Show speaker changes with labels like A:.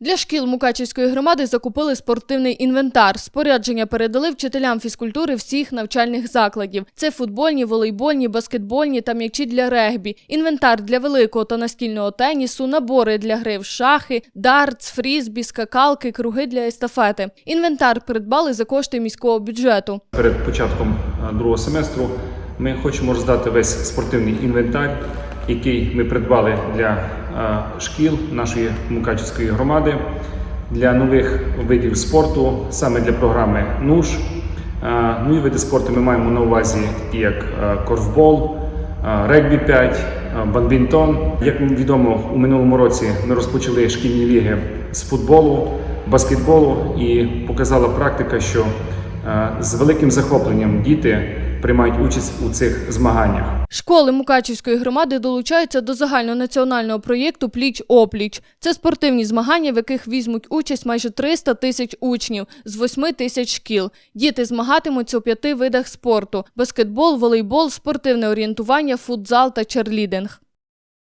A: Для шкіл Мукачівської громади закупили спортивний інвентар. Спорядження передали вчителям фізкультури всіх навчальних закладів. Це футбольні, волейбольні, баскетбольні та м'ячі для регбі, інвентар для великого та настільного тенісу, набори для гри в шахи, дартс, фрізбі, скакалки, круги для естафети. Інвентар придбали за кошти міського бюджету.
B: Перед початком другого семестру ми хочемо роздати весь спортивний інвентар, який ми придбали для е, шкіл нашої Мукачівської громади, для нових видів спорту, саме для програми НУШ. Е, Нові види спорту ми маємо на увазі, такі як е, корфбол, регбі 5, е, бадмінтон. Як відомо, у минулому році ми розпочали шкільні ліги з футболу, баскетболу і показала практика, що З великим захопленням діти приймають участь у цих змаганнях.
A: Школи Мукачівської громади долучаються до загальнонаціонального проєкту Пліч опліч. Це спортивні змагання, в яких візьмуть участь майже 300 тисяч учнів з 8 тисяч шкіл. Діти змагатимуться у п'яти видах спорту: баскетбол, волейбол, спортивне орієнтування, футзал та черлідинг.